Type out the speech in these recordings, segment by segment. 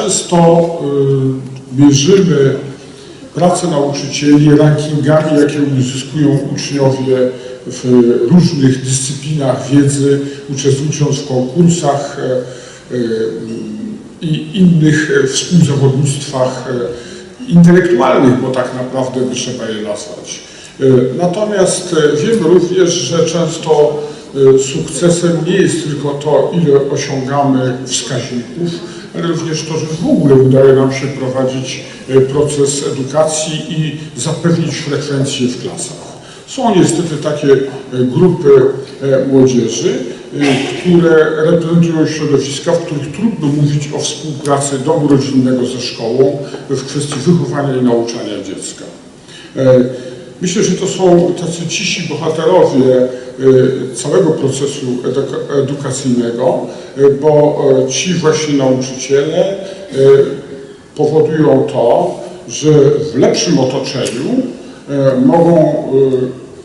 Często y, mierzymy pracę nauczycieli rankingami, jakie uzyskują uczniowie w różnych dyscyplinach wiedzy, uczestnicząc w konkursach e, e, i innych współzawodnictwach e, intelektualnych, bo tak naprawdę by trzeba je nazwać. Natomiast wiemy również, że często sukcesem nie jest tylko to, ile osiągamy wskaźników, również to, że w ogóle udaje nam się prowadzić e, proces edukacji i zapewnić frekwencję w klasach. Są niestety takie e, grupy e, młodzieży, które reprezentują środowiska, w których trudno mówić o współpracy domu rodzinnego ze szkołą w kwestii wychowania i nauczania dziecka. Myślę, że to są tacy cisi bohaterowie e, całego procesu eduka- edukacyjnego, e, bo e, ci właśnie nauczyciele e, powodują to, że w lepszym otoczeniu e, mogą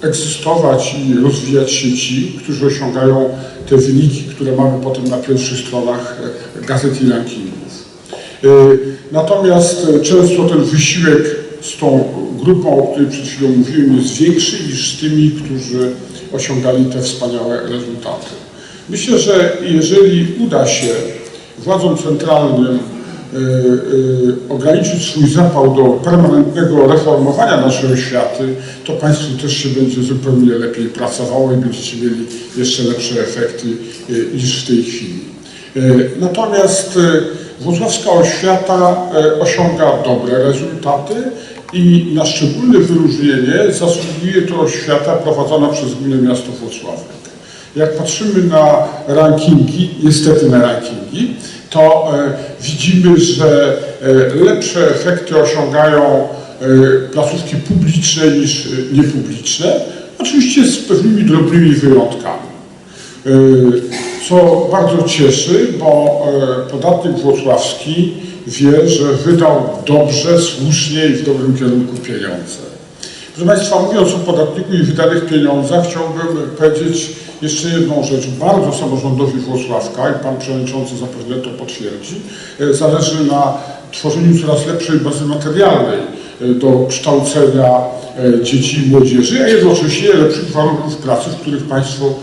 e, egzystować i rozwijać się ci, którzy osiągają te wyniki, które mamy potem na pierwszych stronach gazet i rankingów. Natomiast często ten wysiłek z tą grupą, o której przed chwilą mówiłem, jest większy niż z tymi, którzy osiągali te wspaniałe rezultaty. Myślę, że jeżeli uda się władzom centralnym e, ograniczyć swój zapał do permanentnego reformowania naszej oświaty, to Państwu też się będzie zupełnie lepiej pracowało i będziecie mieli jeszcze lepsze efekty e, niż w tej chwili. Natomiast e, włocławska oświata osiąga dobre rezultaty i na szczególne wyróżnienie zasługuje to oświata prowadzona przez Gminę Miasto Włocławek. Jak patrzymy na rankingi, niestety na rankingi, to e, widzimy, że e, lepsze efekty osiągają e, placówki publiczne niż niepubliczne, oczywiście z pewnymi drobnymi wyjątkami. Co bardzo cieszy, bo podatnik włocławski wie, że wydał dobrze, słusznie i w dobrym kierunku pieniądze. Proszę Państwa, mówiąc o podatniku i wydanych pieniądzach, chciałbym powiedzieć jeszcze jedną rzecz. Bardzo samorządowi Włocławka, i Pan Przewodniczący zapewne to potwierdzi, e, zależy na tworzeniu coraz lepszej bazy materialnej e, do kształcenia e, dzieci i młodzieży, a jednocześnie lepszych warunków pracy, w których Państwo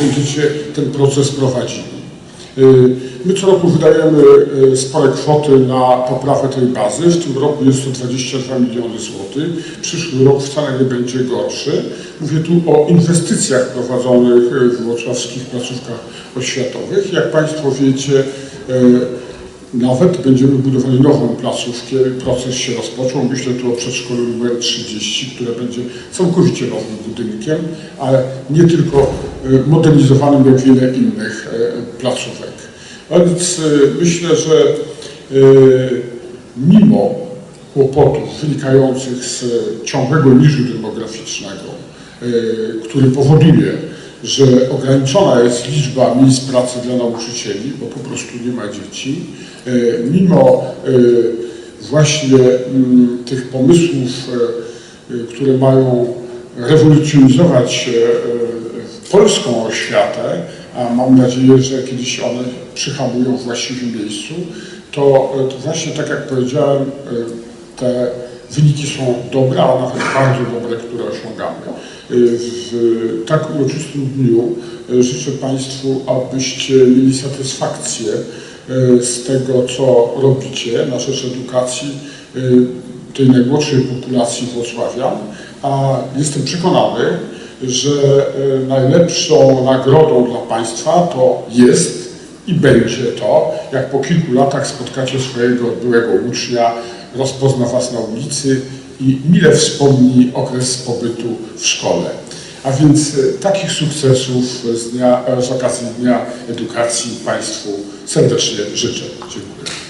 będziecie ten proces prowadzili. Y, My co roku wydajemy y, spore kwoty na poprawę tej bazy. W tym roku jest to 22 miliony złotych. Przyszły rok wcale nie będzie gorszy. Mówię tu o inwestycjach prowadzonych y, w wrocławskich placówkach oświatowych. Jak Państwo wiecie, nawet będziemy budowali nową placówkę. Proces się rozpoczął. Myślę tu o przedszkolu numer 30, które będzie całkowicie nowym budynkiem, ale nie tylko y, modernizowanym jak wiele innych y, placówek. Więc y, myślę, że mimo kłopotów wynikających z ciągłego niżu demograficznego, który powoduje, że ograniczona jest liczba miejsc pracy dla nauczycieli, bo po prostu nie ma dzieci, y, mimo y, właśnie mm, tych pomysłów, y, które mają rewolucjonizować e, e, polską oświatę, a mam nadzieję, że kiedyś one przyhamują w właściwym miejscu, to, e, to właśnie tak jak powiedziałem, e, te wyniki są dobre, a nawet bardzo dobre, które osiągamy. E, W tak uroczystym dniu e, życzę Państwu, abyście mieli satysfakcję e, z tego, co robicie na rzecz edukacji tej najmłodszej populacji Włocławian, a jestem przekonany, że najlepszą nagrodą dla Państwa to jest i będzie to, jak po kilku latach spotkacie swojego byłego ucznia, rozpozna Was na ulicy i mile wspomni okres pobytu w szkole. A więc e, takich sukcesów z, dnia, z okazji Dnia Edukacji Państwu serdecznie życzę. Dziękuję.